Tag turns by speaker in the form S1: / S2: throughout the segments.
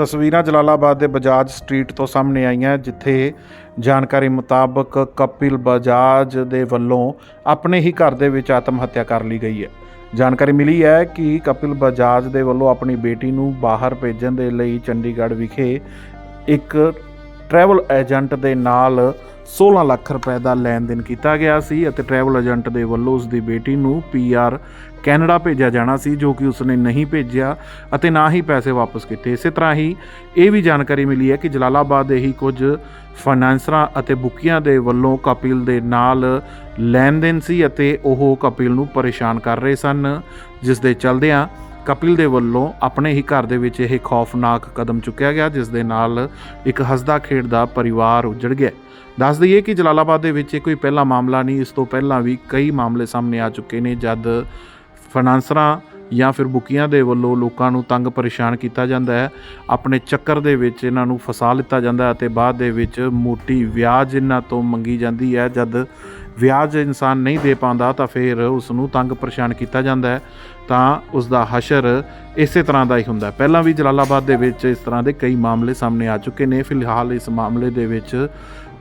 S1: ਤਸਵੀਰਾਂ ਜਲਾਲਾਬਾਦ ਦੇ ਬਜਾਜ ਸਟਰੀਟ ਤੋਂ ਸਾਹਮਣੇ ਆਈਆਂ, ਜਿੱਥੇ ਜਾਣਕਾਰੀ ਮੁਤਾਬਕ ਕਪਿਲ ਬਜਾਜ ਦੇ ਵੱਲੋਂ ਆਪਣੇ ਹੀ ਘਰ ਦੇ ਵਿੱਚ ਆਤਮ ਹੱਤਿਆ ਕਰ ਲਈ ਗਈ ਹੈ। ਜਾਣਕਾਰੀ ਮਿਲੀ ਹੈ ਕਿ ਕਪਿਲ ਬਜਾਜ ਦੇ ਵੱਲੋਂ ਆਪਣੀ ਬੇਟੀ ਨੂੰ ਬਾਹਰ ਭੇਜਣ ਦੇ ਲਈ ਚੰਡੀਗੜ੍ਹ ਵਿਖੇ ਇੱਕ ਟਰੈਵਲ ਏਜੰਟ ਦੇ ਨਾਲ 16 ਲੱਖ ਰੁਪਏ ਦਾ ਲੈਣ ਦੇਣ ਕੀਤਾ ਗਿਆ ਸੀ ਅਤੇ ਟਰੈਵਲ ਏਜੰਟ ਦੇ ਵੱਲੋਂ ਉਸ ਦੀ ਬੇਟੀ ਨੂੰ ਪੀਆਰ ਕੈਨੇਡਾ ਭੇਜਿਆ ਜਾਣਾ ਸੀ, ਜੋ ਕਿ ਉਸਨੇ ਨਹੀਂ ਭੇਜਿਆ ਅਤੇ ਨਾ ਹੀ ਪੈਸੇ ਵਾਪਸ ਕੀਤੇ। ਇਸੇ ਤਰ੍ਹਾਂ ਹੀ ਇਹ ਵੀ ਜਾਣਕਾਰੀ ਮਿਲੀ ਹੈ ਕਿ ਜਲਾਲਾਬਾਦ ਦੇ ਹੀ ਕੁਝ ਫਾਈਨਾਂਸਰਾਂ ਅਤੇ ਬੁਕੀਆਂ ਦੇ ਵੱਲੋਂ ਕਪਿਲ ਦੇ ਨਾਲ ਲੈਣ ਦੇਣ ਸੀ ਅਤੇ ਉਹ ਕਪਿਲ ਨੂੰ ਪਰੇਸ਼ਾਨ ਕਰ ਰਹੇ ਸਨ। ਜਿਸ ਦੇ ਚਲਦਿਆਂ ਕਪਿਲ ਦੇ ਵੱਲੋਂ ਆਪਣੇ ਹੀ ਘਰ ਦੇ ਵਿੱਚ ਇਹ ਖੌਫਨਾਕ ਕਦਮ ਚੁੱਕਿਆ ਗਿਆ, ਜਿਸ ਦੇ ਨਾਲ ਇੱਕ ਹੱਸਦਾ ਖੇਡਦਾ ਪਰਿਵਾਰ ਉਜੜ ਗਿਆ। ਦੱਸ ਦਈਏ ਕਿ ਜਲਾਲਾਬਾਦ ਦੇ ਵਿੱਚ ਇਹ ਕੋਈ ਪਹਿਲਾ ਮਾਮਲਾ ਨਹੀਂ, ਇਸ ਤੋਂ ਪਹਿਲਾਂ ਵੀ ਕਈ ਮਾਮਲੇ ਸਾਹਮਣੇ ਆ ਚੁੱਕੇ ਨੇ, ਜਦ ਫਾਈਨਾਂਸਰਾਂ ਜਾਂ ਫਿਰ ਬੁਕੀਆਂ ਦੇ ਵੱਲੋਂ ਲੋਕਾਂ ਨੂੰ ਤੰਗ ਪਰੇਸ਼ਾਨ ਕੀਤਾ ਜਾਂਦਾ ਹੈ। ਆਪਣੇ ਚੱਕਰ ਦੇ ਵਿੱਚ ਇਹਨਾਂ ਨੂੰ ਫਸਾ ਲਿੱਤਾ ਜਾਂਦਾ ਹੈ ਅਤੇ ਬਾਅਦ ਦੇ ਵਿੱਚ ਮੋਟੀ ਵਿਆਜ ਇਹਨਾਂ ਤੋਂ ਮੰਗੀ ਜਾਂਦੀ ਹੈ, ਜਦ ਵਿਆਜ ਇਨਸਾਨ ਨਹੀਂ ਦੇ ਪਾਉਂਦਾ ਤਾਂ ਫਿਰ ਉਸ ਨੂੰ ਤੰਗ ਪਰੇਸ਼ਾਨ ਕੀਤਾ ਜਾਂਦਾ ਹੈ, ਤਾਂ ਉਸ ਦਾ ਹਸ਼ਰ ਇਸੇ ਤਰ੍ਹਾਂ ਦਾ ਹੀ ਹੁੰਦਾ ਪਹਿਲਾਂ ਵੀ ਜਲਾਲਾਬਾਦ ਦੇ ਵਿੱਚ ਇਸ ਤਰ੍ਹਾਂ ਦੇ ਕਈ ਮਾਮਲੇ ਸਾਹਮਣੇ ਆ ਚੁੱਕੇ ਨੇ। ਫਿਲਹਾਲ ਇਸ ਮਾਮਲੇ ਦੇ ਵਿੱਚ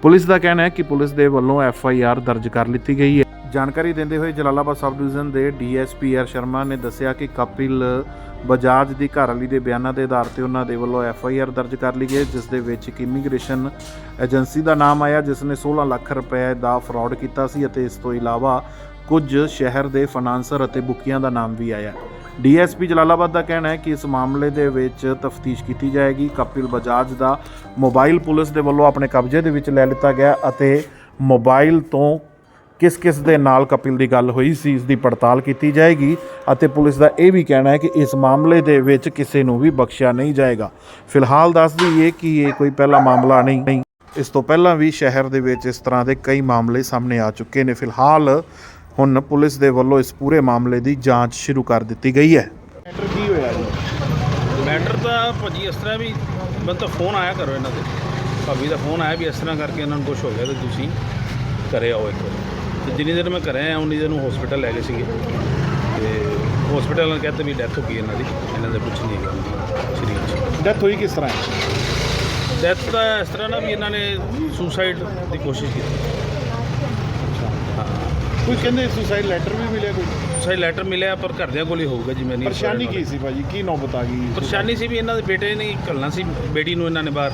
S1: ਪੁਲਿਸ ਦਾ ਕਹਿਣਾ ਹੈ ਕਿ ਪੁਲਿਸ ਦੇ ਵੱਲੋਂ ਐਫ ਆਈ ਆਰ ਦਰਜ ਕਰ ਲਿੱਤੀ ਗਈ ਹੈ। ਜਾਣਕਾਰੀ ਦਿੰਦੇ ਹੋਏ ਜਲਾਲਾਬਾਦ ਸਬ ਡਿਵੀਜ਼ਨ ਦੇ ਡੀਐਸਪੀ ਆਰ ਸ਼ਰਮਾ ਨੇ ਦੱਸਿਆ ਕਿ ਕਪਿਲ ਬਜਾਜ ਦੀ ਘਰਵਾਲੀ ਦੇ ਬਿਆਨਾਂ ਦੇ ਆਧਾਰ ਤੇ ਉਹਨਾਂ ਦੇ ਵੱਲੋਂ ਐਫ ਆਈ ਆਰ ਦਰਜ ਕਰ ਲਈ ਗਈ, ਜਿਸ ਦੇ ਵਿੱਚ ਇੱਕ ਇਮੀਗ੍ਰੇਸ਼ਨ ਏਜੰਸੀ ਦਾ ਨਾਮ ਆਇਆ, ਜਿਸ ਨੇ 16 ਲੱਖ ਰੁਪਏ ਦਾ ਫਰਾਡ ਕੀਤਾ ਸੀ ਅਤੇ ਇਸ ਤੋਂ ਇਲਾਵਾ ਕੁਝ ਸ਼ਹਿਰ ਦੇ ਫਾਈਨਾਂਸਰ ਅਤੇ ਬੁਕੀਆਂ ਦਾ ਨਾਮ ਵੀ ਆਇਆ। ਡੀਐਸਪੀ ਜਲਾਲਾਬਾਦ ਦਾ ਕਹਿਣਾ ਹੈ ਕਿ ਇਸ ਮਾਮਲੇ ਦੇ ਵਿੱਚ ਤਫਤੀਸ਼ ਕੀਤੀ ਜਾਏਗੀ। ਕਪਿਲ ਬਜਾਜ ਦਾ ਮੋਬਾਈਲ ਪੁਲਿਸ ਦੇ ਵੱਲੋਂ ਆਪਣੇ ਕਬਜ਼ੇ ਦੇ ਵਿੱਚ ਲੈ ਲਿੱਤਾ ਗਿਆ ਅਤੇ ਮੋਬਾਈਲ ਤੋਂ ਕਿਸ ਕਿਸ ਦੇ ਨਾਲ ਕਪਿਲ ਦੀ ਗੱਲ ਹੋਈ ਸੀ ਇਸ ਦੀ ਪੜਤਾਲ ਕੀਤੀ ਜਾਏਗੀ ਅਤੇ ਪੁਲਿਸ ਦਾ ਇਹ ਵੀ ਕਹਿਣਾ ਹੈ ਕਿ ਇਸ ਮਾਮਲੇ ਦੇ ਵਿੱਚ ਕਿਸੇ ਨੂੰ ਵੀ ਬਖਸ਼ਿਆ ਨਹੀਂ ਜਾਏਗਾ। ਫਿਲਹਾਲ ਦੱਸ ਦਈਏ ਕਿ ਇਹ ਕੋਈ ਪਹਿਲਾ ਮਾਮਲਾ ਨਹੀਂ। ਇਸ ਤੋਂ ਪਹਿਲਾਂ ਵੀ ਸ਼ਹਿਰ ਦੇ ਵਿੱਚ ਇਸ ਤਰ੍ਹਾਂ ਦੇ ਕਈ ਮਾਮਲੇ ਸਾਹਮਣੇ ਆ ਚੁੱਕੇ ਨੇ। ਫਿਲਹਾਲ ਹੁਣ ਪੁਲਿਸ ਦੇ ਵੱਲੋਂ ਇਸ ਪੂਰੇ ਮਾਮਲੇ ਦੀ ਜਾਂਚ ਸ਼ੁਰੂ ਕਰ ਦਿੱਤੀ ਗਈ ਹੈ। ਮੈਟਰ ਕੀ ਹੋਇਆ ਜੀ?
S2: ਮੈਟਰ ਤਾਂ ਭਾਜੀ ਇਸ ਤਰ੍ਹਾਂ ਵੀ ਮੈਨੂੰ ਤਾਂ ਫੋਨ ਆਇਆ ਕਰੋ ਇਹਨਾਂ ਦੇ। ਭਾਬੀ ਦਾ ਫੋਨ ਆਇਆ ਵੀ ਇਸ ਤਰ੍ਹਾਂ ਕਰਕੇ ਇਹਨਾਂ ਨੂੰ ਕੁਝ ਹੋ ਗਿਆ ਤੇ ਤੁਸੀਂ ਘਰੇ ਆਓ ਇੱਕ ਵਾਰੀ। ਤੇ ਜਿੰਨੀ ਦੇਰ ਮੈਂ ਘਰੇ ਆਇਆ ਉਨੀ ਦੇਰ ਨੂੰ ਹਸਪੀਟਲ ਲੈ ਗਏ ਸੀਗੇ। ਤੇ ਹਸਪੀਟਲ ਵਾਲਿਆਂ ਨੇ ਕਹਿੰਦੇ ਵੀ ਡੈਥ ਹੋ ਗਈ ਇਹਨਾਂ ਦੀ। ਇਹਨਾਂ ਦੇ ਕੁਝ ਨਹੀਂ ਹੈਗਾ ਸਰੀਰ 'ਚ
S1: ਡੈਥ ਹੋਈ ਕਿਸ ਤਰ੍ਹਾਂ ਹੈ?
S2: ਡੈਥ ਤਾਂ ਇਸ ਤਰ੍ਹਾਂ ਨਾ ਵੀ ਇਹਨਾਂ ਨੇ ਸੁਸਾਈਡ ਦੀ ਕੋਸ਼ਿਸ਼ ਕੀਤੀ। ਹਾਂ।
S1: ਕੋਈ ਕਹਿੰਦੇ ਸੁਸਾਈਡ ਲੈਟਰ ਵੀ ਮਿਲਿਆ ਕੋਈ?
S2: ਸੁਸਾਈਡ ਲੈਟਰ ਮਿਲਿਆ ਪਰ ਘਰਦਿਆਂ ਕੋਲ ਹੀ ਹੋਊਗਾ ਜੀ ਮੈਂ ਨਹੀਂ
S1: ਪਰੇਸ਼ਾਨੀ ਕੀ ਸੀ ਭਾਜੀ? ਕੀ ਨੌਬਤ ਆ ਗਈ?
S2: ਪਰੇਸ਼ਾਨੀ ਸੀ ਵੀ ਇਹਨਾਂ ਦੇ ਬੇਟੇ ਨੇ ਘੱਲਣਾ ਸੀ ਬੇਟੀ ਨੂੰ ਇਹਨਾਂ ਨੇ ਬਾਹਰ।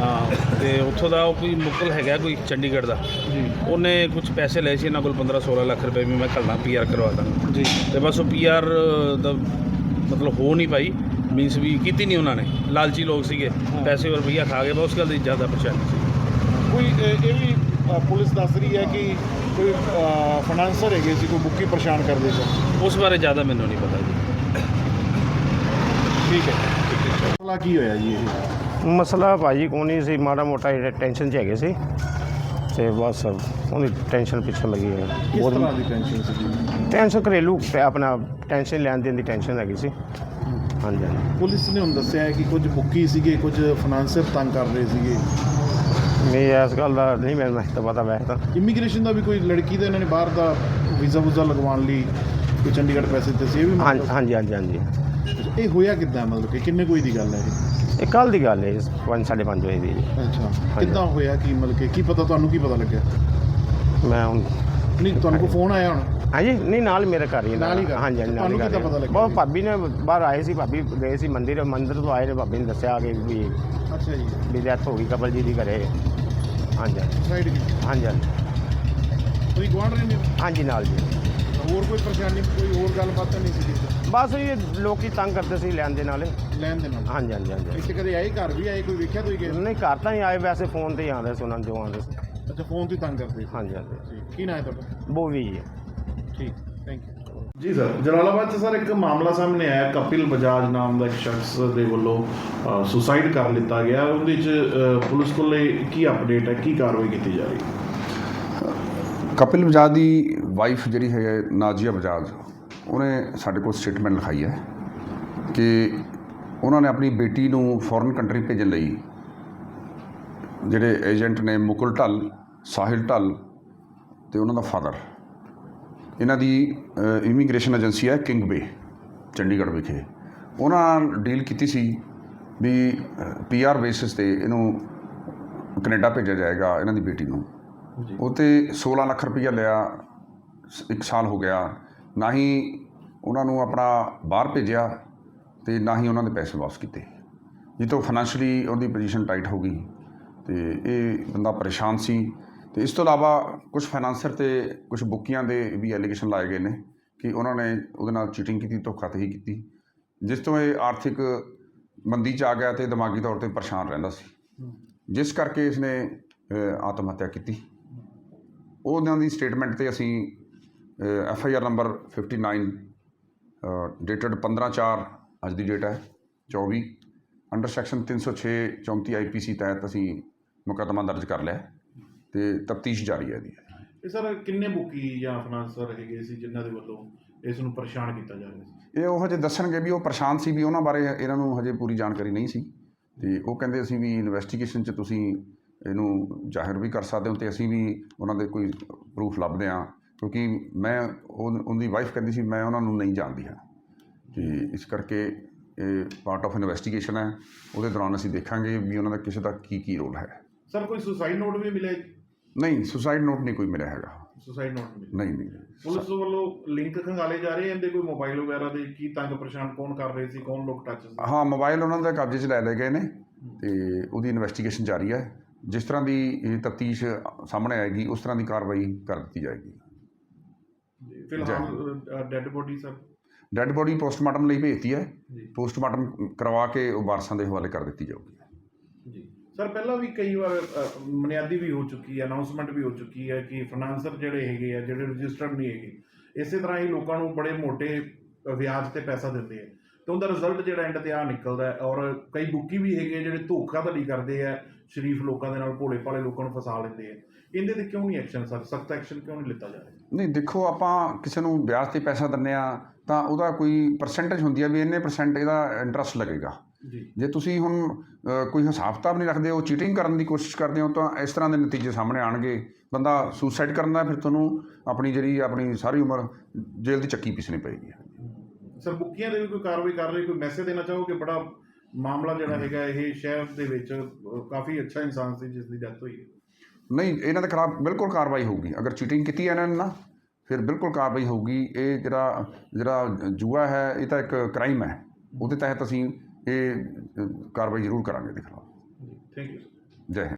S2: ਹਾਂ ਤੇ ਉੱਥੋਂ ਦਾ ਉਹ ਕੋਈ ਮੁਕਲ ਹੈਗਾ ਕੋਈ ਚੰਡੀਗੜ੍ਹ ਦਾ।
S1: ਜੀ।
S2: ਉਹਨੇ ਕੁਝ ਪੈਸੇ ਲਏ ਸੀ ਇਹਨਾਂ ਕੋਲ 15 16 ਲੱਖ ਰੁਪਏ ਵੀ ਮੈਂ ਘੱਲਣਾ ਪੀਆਰ ਕਰਵਾ ਦਾਂ
S1: ਜੀ।
S2: ਤੇ ਬਸ ਉਹ ਪੀਆਰ ਦਾ ਮਤਲਬ ਹੋ ਨਹੀਂ ਪਾਈ ਮੀਨਸ ਵੀ ਕੀਤੀ ਨਹੀਂ ਉਹਨਾਂ ਨੇ। ਲਾਲਚੀ ਲੋਕ ਸੀਗੇ। ਪੈਸੇ ਔਰ ਰੁਪਈਆ ਖਾ ਗਏ ਬਸ ਉਸ ਗੱਲ ਦੀ ਜ਼ਿਆਦਾ ਪਰੇਸ਼ਾਨੀ ਸੀ।
S1: ਕੋਈ ਇਹ ਇਹ ਵੀ ਅ, ਪੁਲਿਸ ਦੱਸ ਰਹੀ ਹੈ ਕਿ ਕੋਈ ਫਾਈਨਾਂਸਰ ਹੈਗੇ ਸੀ ਕੋਈ ਬੁੱਕੀ ਪਰੇਸ਼ਾਨ ਕਰਦੇ ਸੀ?
S2: ਉਸ ਬਾਰੇ ਜ਼ਿਆਦਾ ਮੈਨੂੰ ਨਹੀਂ ਪਤਾ ਜੀ।
S1: ਠੀਕ ਹੈ। ਮਸਲਾ ਕੀ ਹੋਇਆ ਜੀ ਇਹ?
S3: ਮਸਲਾ ਭਾਜੀ ਨਹੀਂ ਸੀ ਮਾੜਾ ਮੋਟਾ ਟੈਨਸ਼ਨ 'ਚ ਹੈਗੇ ਸੀ। ਤੇ ਬਸ ਉਹਦੀ ਟੈਨਸ਼ਨ ਪਿੱਛੇ ਲੱਗੀ ਹੈ
S1: ਕਿਸ
S3: ਬਹੁਤ
S1: ਤਰ੍ਹਾਂ ਦੀ ਟੈਨਸ਼ਨ ਸੀ
S3: ਟੈਨਸ਼ਨ ਘਰੇਲੂ ਤੇ ਆਪਣਾ ਟੈਨਸ਼ਨ ਲੈਣ ਦੇਣ ਦੀ ਟੈਨਸ਼ਨ ਹੈਗੀ ਸੀ। ਹਾਂਜੀ ਹਾਂਜੀ।
S1: ਪੁਲਿਸ ਨੇ ਹੁਣ ਦੱਸਿਆ ਹੈ ਕਿ ਕੁਝ ਬੁੱਕੀ ਸੀਗੇ ਕੁਝ ਫਾਈਨਾਂਸਰ ਤੰਗ ਕਰ ਰਹੇ ਸੀਗੇ।
S3: ਨਹੀਂ ਇਸ ਗੱਲ ਦਾ ਨਹੀਂ ਮੈਨੂੰ ਤਾਂ ਪਤਾ ਵੈਸੇ ਤਾਂ।
S1: ਇਮੀਗ੍ਰੇਸ਼ਨ ਦਾ ਵੀ ਕੋਈ ਲੜਕੀ ਦਾ ਇਹਨਾਂ ਨੇ ਬਾਹਰ ਦਾ ਵੀਜ਼ਾ ਵੂਜ਼ਾ ਲਗਵਾਉਣ ਲਈ ਕੋਈ ਚੰਡੀਗੜ੍ਹ ਪੈਸੇ ਦਿੱਤੇ ਸੀ ਇਹ ਵੀ
S3: ਹਾਂ-
S1: ਮਤਲਬ-
S3: ਹਾਂਜੀ ਹਾਂਜੀ ਹਾਂਜੀ
S1: ਇਹ ਹੋਇਆ ਕਿੱਦਾਂ ਮਤਲਬ ਕਿ ਕਿੰਨੇ ਕੋਈ ਦੀ ਗੱਲ ਹੈ ਇਹ?
S3: ਇਹ ਕੱਲ ਦੀ ਗੱਲ ਹੈ 5:30 ਵਜੇ ਦੀ। ਜੀ।
S1: ਅੱਛਾ ਕਿੱਦਾਂ ਹੋਇਆ ਕੀ ਮਤਲਬ ਕਿ ਕੀ ਪਤਾ ਤੁਹਾਨੂੰ ਕੀ ਪਤਾ ਲੱਗਿਆ?
S3: ਮੈਂ ਹੁਣ
S1: ਨਹੀਂ ਤੁਹਾਨੂੰ ਕੋਈ ਫੋਨ ਆਇਆ ਹੁਣ?
S3: ਹਾਂਜੀ ਨਹੀਂ ਨਾਲ ਮੇਰੇ ਘਰ ਹੀ ਹੈ।
S1: ਨਾਲ। ਹੀ ਘਰ?
S3: ਹਾਂਜੀ ਹਾਂਜੀ ਨਾਲ
S1: ਤੁਹਾਨੂੰ
S3: ਹੀ ਘਰ
S1: ਕਿੱਦਾਂ ਪਤਾ
S3: ਹੈ।
S1: ਲੱਗਿਆ
S3: ਬਹੁਤ? ਭਾਬੀ ਨੇ ਬਾਹਰ ਆਏ ਸੀ ਭਾਬੀ ਗਏ ਸੀ ਮੰਦਿਰ ਮੰਦਿਰ ਤੋਂ ਆਏ ਨੇ ਭਾਬੀ ਨੇ ਦੱਸਿਆ ਕਿ ਵੀ
S1: ਅੱਛਾ ਜੀ।
S3: ਵੀ ਡੈਥ ਹੋ ਗਈ ਕਪਲ ਜੀ ਦੀ ਘਰੇ। ਹਾਂਜੀ
S1: ਸਾਈਡ ਕੀਤੀ
S3: ਹਾਂਜੀ ਹਾਂਜੀ।
S1: ਤੁਸੀਂ ਗਵਾਂਢ ਰਹੇ ਹੋ?
S3: ਹਾਂਜੀ ਨਾਲ ਜੀ।
S1: ਹੋਰ ਕੋਈ ਪਰੇਸ਼ਾਨੀ ਕੋਈ ਹੋਰ ਗੱਲਬਾਤ ਤਾਂ ਨਹੀਂ ਸੀ
S3: ਬਸ ਇਹ ਲੋਕੀ ਤੰਗ ਕਰਦੇ ਸੀ ਲੈਣ ਦੇ ਨਾਲੇ
S1: ਲੈਣ ਦੇ ਨਾਲ
S3: ਹਾਂਜੀ ਹਾਂਜੀ ਹਾਂਜੀ।
S1: ਇੱਥੇ ਕਦੇ ਆਏ ਘਰ ਵੀ ਆਏ ਕੋਈ ਵੇਖਿਆ ਤੁਸੀਂ ਕਿ
S3: ਨਹੀਂ ਘਰ ਤਾਂ ਨਹੀਂ ਆਏ ਵੈਸੇ ਫੋਨ ਤੇ ਹੀ ਆਉਂਦੇ ਸੀ ਉਹਨਾਂ ਨੂੰ ਜੋ ਆਉਂਦੇ ਸੀ।
S1: ਅੱਛਾ ਫੋਨ ਤੇ ਤੰਗ ਕਰਦੇ
S3: ਹਾਂਜੀ ਹਾਂਜੀ।
S1: ਠੀਕ। ਕੀ ਨਾਂ ਹੈ ਤੁਹਾਡਾ?
S3: ਬੋਵੀ ਜੀ।
S1: ਠੀਕ ਥੈਂਕ ਯੂ ਜੀ ਸਰ ਜਲਾਲਾਬਾਦ 'ਚ ਸਰ ਇੱਕ ਮਾਮਲਾ ਸਾਹਮਣੇ ਆਇਆ ਕਪਿਲ ਬਜਾਜ ਨਾਮ ਦਾ ਇੱਕ ਸ਼ਖਸ ਦੇ ਵੱਲੋਂ ਸੁਸਾਈਡ ਕਰ ਲਿੱਤਾ ਗਿਆ। ਉਹਦੇ 'ਚ ਪੁਲਿਸ ਕੋਲੇ ਕੀ ਅਪਡੇਟ ਹੈ ਕੀ ਕਾਰਵਾਈ ਕੀਤੀ ਜਾ ਰਹੀ ਹੈ?
S4: ਕਪਿਲ ਬਜਾਜ ਦੀ ਵਾਈਫ ਜਿਹੜੀ ਹੈ ਨਾਜੀਆ ਬਜਾਜ ਉਹਨੇ ਸਾਡੇ ਕੋਲ ਸਟੇਟਮੈਂਟ ਲਿਖਾਈ ਹੈ ਕਿ ਉਹਨਾਂ ਨੇ ਆਪਣੀ ਬੇਟੀ ਨੂੰ ਫੋਰਨ ਕੰਟਰੀ ਭੇਜਣ ਲਈ ਜਿਹੜੇ ਏਜੰਟ ਨੇ ਮੁਕੁਲ ਢੱਲ ਸਾਹਿਲ ਢੱਲ ਤੇ ਉਹਨਾਂ ਦਾ ਫਾਦਰ ਇਹਨਾਂ ਦੀ ਇਮੀਗ੍ਰੇਸ਼ਨ ਏਜੰਸੀ ਹੈ ਕਿੰਗ ਬੇ ਚੰਡੀਗੜ੍ਹ ਵਿਖੇ। ਉਹਨਾਂ ਨਾਲ ਡੀਲ ਕੀਤੀ ਸੀ ਵੀ ਪੀਆਰ ਬੇਸਿਸ ਤੇ ਇਹਨੂੰ ਕੈਨੇਡਾ ਭੇਜਿਆ ਜਾਏਗਾ ਇਹਨਾਂ ਦੀ ਬੇਟੀ ਨੂੰ। ਉਹ ਤੇ 16 ਲੱਖ ਰੁਪਈਆ ਲਿਆ ਇੱਕ ਸਾਲ ਹੋ ਗਿਆ। ਨਾ ਹੀ ਉਹਨਾਂ ਨੂੰ ਆਪਣਾ ਬਾਹਰ ਭੇਜਿਆ ਤੇ ਨਾ ਹੀ ਉਹਨਾਂ ਦੇ ਪੈਸੇ ਵਾਪਸ ਕੀਤੇ। ਜਿੱਤੋਂ ਫਾਈਨੈਂਸ਼ਲੀ ਉਹਦੀ ਪੋਜੀਸ਼ਨ ਟਾਈਟ ਹੋ ਗਈ ਤੇ ਇਹ ਬੰਦਾ ਪਰੇਸ਼ਾਨ ਸੀ। ਤੇ ਇਸ ਤੋਂ ਇਲਾਵਾ ਕੁਝ ਫਾਈਨਾਂਸਰ ਤੇ ਕੁਝ ਬੁੱਕੀਆਂ ਦੇ ਵੀ ਐਲੀਗੇਸ਼ਨ ਲਾਏ ਗਏ ਨੇ ਕਿ ਉਹਨਾਂ ਨੇ ਉਹਦੇ ਨਾਲ ਚੀਟਿੰਗ ਕੀਤੀ ਧੋਖਾਧੜੀ ਕੀਤੀ ਜਿਸ ਤੋਂ ਇਹ ਆਰਥਿਕ ਮੰਦੀ ਚ ਆ ਗਿਆ ਤੇ ਦਿਮਾਗੀ ਤੌਰ ਤੇ ਪਰੇਸ਼ਾਨ ਰਹਿੰਦਾ ਸੀ। ਜਿਸ ਕਰਕੇ ਇਸਨੇ ਅ, ਆਤਮ ਹੱਤਿਆ ਕੀਤੀ। ਉਹਨਾਂ ਦੀ ਸਟੇਟਮੈਂਟ ਤੇ ਅਸੀਂ F I R number 59 dated 15/4 ਅੱਜ ਦੀ ਡੇਟ ਹੈ 24 ਅੰਡਰ ਸੈਕਸ਼ਨ 306 34 ਆਈਪੀਸੀ ਤਹਿਤ ਅਸੀਂ ਮੁਕੱਦਮਾ ਦਰਜ ਕਰ ਲਿਆ। ਤੇ ਤਫਤੀਸ਼ ਜਾਰੀ ਹੈ ਇਹਦੀ।
S1: ਇਹ ਸਰ ਕਿੰਨੇ ਬੁੱਕੀ ਜਾਂ ਫਾਈਨਾਂਸਰ ਹੈਗੇ ਸੀ ਜਿਨ੍ਹਾਂ ਦੇ ਵੱਲੋਂ ਇਸ ਨੂੰ ਪਰੇਸ਼ਾਨ ਕੀਤਾ ਜਾ ਰਿਹਾ ਸੀ?
S4: ਇਹ ਉਹ ਹਜੇ ਦੱਸਣਗੇ ਵੀ ਉਹ ਪਰੇਸ਼ਾਨ ਸੀ ਵੀ ਉਹਨਾਂ ਬਾਰੇ ਇਹਨਾਂ ਨੂੰ ਹਜੇ ਪੂਰੀ ਜਾਣਕਾਰੀ ਨਹੀਂ ਸੀ। ਤੇ ਉਹ ਕਹਿੰਦੇ ਅਸੀਂ ਵੀ ਇਨਵੈਸਟੀਗੇਸ਼ਨ 'ਚ ਤੁਸੀਂ ਇਹਨੂੰ ਜ਼ਾਹਿਰ ਵੀ ਕਰ ਸਕਦੇ ਹੋ ਤੇ ਅਸੀਂ ਵੀ ਉਹਨਾਂ ਦੇ ਕੋਈ ਪ੍ਰੂਫ ਲੱਭਦੇ ਹਾਂ। ਕਿਉਂਕਿ ਮੈਂ ਉਹ ਉਹਦੀ ਵਾਈਫ ਕਹਿੰਦੀ ਸੀ ਮੈਂ ਉਹਨਾਂ ਨੂੰ ਨਹੀਂ ਜਾਣਦੀ ਹਾਂ। ਤੇ ਇਸ ਕਰਕੇ ਇਹ ਪਾਰਟ ਆਫ ਇਨਵੈਸਟੀਗੇਸ਼ਨ ਹੈ। ਉਹਦੇ ਦੌਰਾਨ ਅਸੀਂ ਦੇਖਾਂਗੇ ਵੀ ਉਹਨਾਂ ਦਾ ਕਿਸੇ ਦਾ ਕੀ ਕੀ ਰੋਲ ਹੈ।
S1: ਸਰ ਕੋਈ ਸੁਸਾਈਡ ਨੋਟ ਵੀ ਮਿਲਿਆ
S4: ਨਹੀਂ ਸੁਸਾਈਡ ਨੋਟ ਨਹੀਂ ਕੋਈ ਮਿਲਿਆ ਹੈਗਾ।
S1: ਸੁਸਾਈਡ ਨੋਟ
S4: ਨਹੀਂ ਨਹੀਂ
S1: ਪੁਲਿਸ ਵੱਲੋਂ ਲਿੰਕ ਖੰਗਾਲੇ ਜਾ ਰਹੇ ਇਹਦੇ ਕੋਈ ਮੋਬਾਈਲ ਵਗੈਰਾ ਦੇ ਕੀ ਤੰਗ ਪਰੇਸ਼ਾਨ ਕੌਣ ਕਰ ਰਹੇ ਸੀ ਕੌਣ ਲੋਕ ਟੱਚ ਸੀ?
S4: ਹਾਂ ਮੋਬਾਈਲ ਉਹਨਾਂ ਦੇ ਕਬਜ਼ੇ 'ਚ ਲੈ ਲਏ ਗਏ ਨੇ ਤੇ ਉਹਦੀ ਇਨਵੈਸਟੀਗੇਸ਼ਨ ਜਾਰੀ ਹੈ। ਜਿਸ ਤਰ੍ਹਾਂ ਦੀ ਤਫਤੀਸ਼ ਸਾਹਮਣੇ ਆਏਗੀ ਉਸ ਤਰ੍ਹਾਂ ਦੀ ਕਾਰਵਾਈ ਕਰ ਦਿੱਤੀ ਜਾਏਗੀ।
S1: ਫਿਲਹਾਲ dead body sir.
S4: Dead body postmortem ਲਈ ਭੇਜਤੀ ਹੈ। ਪੋਸਟਮਾਰਟਮ ਕਰਵਾ ਕੇ ਉਹ ਵਾਰਸਾਂ ਦੇ ਹਵਾਲੇ ਕਰ ਦਿੱਤੀ ਜਾਊਗੀ।
S1: ਸਰ ਪਹਿਲਾਂ ਵੀ ਕਈ ਵਾਰ ਅ, ਬੁਨਿਆਦੀ ਵੀ ਹੋ ਚੁੱਕੀ ਹੈ ਅਨਾਉਂਸਮੈਂਟ ਵੀ ਹੋ ਚੁੱਕੀ ਹੈ ਕਿ ਫਾਈਨਾਂਸਰ ਜਿਹੜੇ ਹੈਗੇ ਆ ਜਿਹੜੇ ਰਜਿਸਟਰਡ ਨਹੀਂ ਹੈਗੇ ਇਸੇ ਤਰ੍ਹਾਂ ਹੀ ਲੋਕਾਂ ਨੂੰ ਬੜੇ ਮੋٹے ਵਿਆਜ ਤੇ ਪੈਸਾ ਦਿੰਦੇ ਆ। ਤੇ ਉਹਦਾ ਰਿਜ਼ਲਟ ਜਿਹੜਾ ਐਂਡ ਤੇ ਆ ਨਿਕਲਦਾ ਹੈ ਔਰ ਕਈ ਬੁੱਕੀ ਵੀ ਹੈਗੇ ਆ ਜਿਹੜੇ ਧੋਖਾਧੜੀ ਕਰਦੇ ਆ ਸ਼ਰੀਫ ਲੋਕਾਂ ਦੇ ਨਾਲ ਭੋਲੇ ਭਾਲੇ ਲੋਕਾਂ ਨੂੰ ਫਸਾ ਲੈਂਦੇ ਆ। ਇਹਦੇ ਤੇ ਕਿਉਂ ਨਹੀਂ ਐਕਸ਼ਨ ਸਰ? ਸਖਤ ਐਕਸ਼ਨ ਕਿਉਂ ਨਹੀਂ ਲਿੱਤਾ ਜਾ ਰਿਹਾ?
S4: ਨਹੀਂ ਦੇਖੋ ਆਪਾਂ ਕਿਸੇ ਨੂੰ ਵਿਆਜ ਤੇ ਪੈਸਾ ਦਿੰਦੇ ਆ ਤਾਂ ਉਹਦਾ ਕੋਈ ਪਰਸੈਂਟੇਜ ਹੁੰਦੀ ਹੈ ਵੀ ਇੰਨੇ ਪਰਸੈਂਟ ਇਹਦਾ ਇੰਟਰਸਟ ਲੱਗੇਗਾ।
S1: ਜੀ।
S4: ਤੁਸੀਂ ਹੁਣ ਕੋਈ ਹਿਸਾਬ ਕਿਤਾਬ ਨਹੀਂ ਰੱਖਦੇ ਹੋ ਚੀਟਿੰਗ ਕਰਨ ਦੀ ਕੋਸ਼ਿਸ਼ ਕਰਦੇ ਹੋ ਤਾਂ ਇਸ ਤਰ੍ਹਾਂ ਦੇ ਨਤੀਜੇ ਸਾਹਮਣੇ ਆਣਗੇ ਬੰਦਾ ਸੁਸਾਈਡ ਕਰਨ ਦਾ ਫਿਰ ਤੁਹਾਨੂੰ ਆਪਣੀ ਜਿਹੜੀ ਆਪਣੀ ਸਾਰੀ ਉਮਰ ਜੇਲ੍ਹ ਦੀ ਚੱਕੀ ਪੀਸਣੀ ਪਏਗੀ।
S1: ਸਰ ਬੁੱਕੀਆਂ ਦੇ ਵੀ ਕੋਈ ਕਾਰਵਾਈ ਕਰ ਰਹੀ ਕੋਈ ਮੈਸੇਜ ਦੇਣਾ ਚਾਹੋਗੇ? ਬੜਾ ਮਾਮਲਾ ਜਿਹੜਾ ਹੈਗਾ ਇਹ ਸ਼ਹਿਰ ਦੇ ਵਿੱਚ ਕਾਫੀ ਅੱਛਾ ਇਨਸਾਨ ਸੀ ਜਿਸ ਦੀ ਡੈਥ ਹੋਈ
S4: ਨਹੀਂ ਇਹਨਾਂ ਦੇ ਖਿਲਾਫ ਬਿਲਕੁਲ ਕਾਰਵਾਈ ਹੋਊਗੀ। ਅਗਰ ਚੀਟਿੰਗ ਕੀਤੀ ਹੈ ਇਹਨਾਂ ਨੇ ਨਾ ਫਿਰ ਬਿਲਕੁਲ ਕਾਰਵਾਈ ਹੋਊਗੀ। ਇਹ ਜਿਹੜਾ ਜਿਹੜਾ ਜੂਆ ਹੈ ਇਹ ਤਾਂ ਇੱਕ ਕ੍ਰਾਈਮ ਹੈ। ਉਹਦੇ ਤਹਿਤ ਅਸੀਂ ਇਹ ਕਾਰਵਾਈ ਜ਼ਰੂਰ ਕਰਾਂਗੇ ਇਹਦੇ ਖਿਲਾਫ।
S1: ਥੈਂਕ ਯੂ
S4: ਜੈ ਹਿੰਦ।